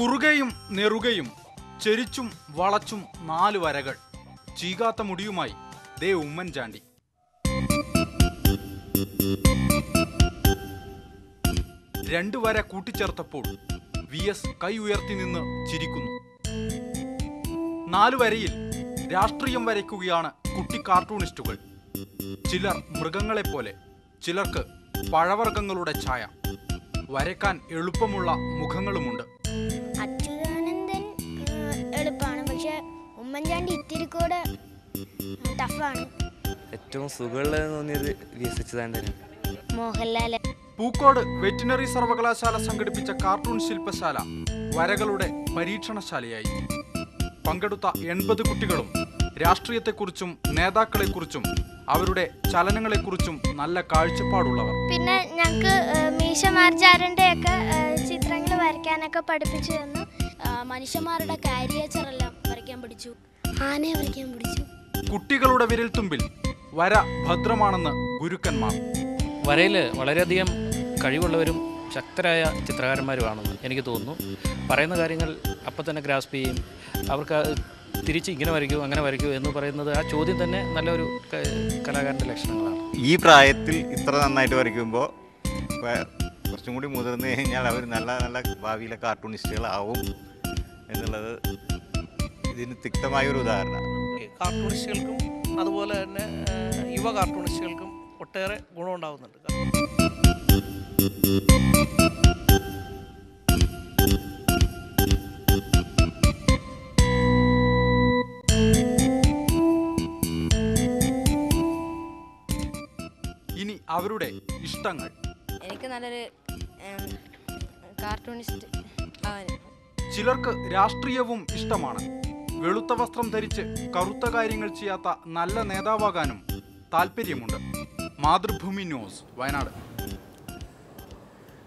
കുറുകയും നെറുകയും ചെരിച്ചും വളച്ചും നാല് വരകൾ. ചീകാത്ത മുടിയുമായി ദേ ഉമ്മൻചാണ്ടി. രണ്ടു വര കൂട്ടിച്ചേർത്തപ്പോൾ വി എസ് കൈ ഉയർത്തി നിന്ന് ചിരിക്കുന്നു. നാലു വരയിൽ രാഷ്ട്രീയം വരയ്ക്കുകയാണ് കുട്ടി കാർട്ടൂണിസ്റ്റുകൾ. ചിലർ മൃഗങ്ങളെപ്പോലെ ചിലർക്ക് പഴവർഗങ്ങളുടെ ഛായ. വരയ്ക്കാൻ എളുപ്പമുള്ള മുഖങ്ങളുമുണ്ട്. ഉമ്മൻചാണ്ടി ഇത്തിരി കൂടെ ടഫാണ്. ഏറ്റവും സുഖമുള്ളതെന്ന് തോന്നിയത് V S Mohanlal Pookode veterinary സർവകലാശാല സംഘടിപ്പിച്ച കാർട്ടൂൺ ശില്പശാല വരകളുടെ പരീക്ഷണശാലയായി. പങ്കെടുത്ത എൺപത് കുട്ടികളും രാഷ്ട്രീയത്തെക്കുറിച്ചും നേതാക്കളെക്കുറിച്ചും അവരുടെ ചലനങ്ങളെക്കുറിച്ചും നല്ല കാഴ്ചപ്പാടുള്ളവർ. പിന്നെ ഞങ്ങൾക്ക് മീശ മാർജാരന്റെ ഒക്കെ ചിത്രങ്ങൾ വരയ്ക്കാനൊക്കെ പഠിപ്പിച്ചു തന്നു. മനുഷ്യന്മാരുടെ കാരിയേച്ചറെല്ലാം പഠിച്ചു ആനയെ വിളിക്കാൻ പിടിച്ചു കുട്ടികളുടെ വിരൽത്തുമ്പിൽ വര ഭദ്രമാണെന്ന് ഗുരുക്കന്മാർ. വരയിൽ വളരെയധികം കഴിവുള്ളവരും ശക്തരായ ചിത്രകാരന്മാരുമാണെന്ന് എനിക്ക് തോന്നുന്നു. പറയുന്ന കാര്യങ്ങൾ അപ്പം തന്നെ ഗ്രാസ്പ് ചെയ്യും. അവർക്ക് തിരിച്ച് ഇങ്ങനെ വരയ്ക്കൂ അങ്ങനെ വരയ്ക്കൂ എന്ന് പറയുന്നത് ആ ചോദ്യം തന്നെ നല്ലൊരു കലാകാരന്റെ ലക്ഷണങ്ങളാണ്. ഈ പ്രായത്തിൽ ഇത്ര നന്നായിട്ട് വരയ്ക്കുമ്പോൾ കുറച്ചും കൂടി മുതിർന്നു കഴിഞ്ഞാൽ അവർ നല്ല നല്ല ഭാവിയിലെ കാർട്ടൂണിസ്റ്റുകളാവും എന്നുള്ളത് ഇതിന് തിക്തമായ ഒരു ഉദാഹരണം കാർട്ടൂണിസ്റ്റുകൾക്കും അതുപോലെ തന്നെ യുവ കാർട്ടൂണിസ്റ്റുകൾക്കും ഒട്ടേറെ ഗുണമുണ്ടാകുന്നുണ്ട് ഇനി അവരുടെ ഇഷ്ടങ്ങൾ. എനിക്ക് നല്ലൊരു കാർട്ടൂണിസ്റ്റ് ചിലർക്ക് രാഷ്ട്രീയവും ഇഷ്ടമാണ്. വെളുത്ത വസ്ത്രം ധരിച്ച് കറുത്ത കാര്യങ്ങൾ ചെയ്യാത്ത നല്ല നേതാവാകാനും താല്പര്യമുണ്ട് മാതൃഭൂമി ന്യൂസ് വയനാട്.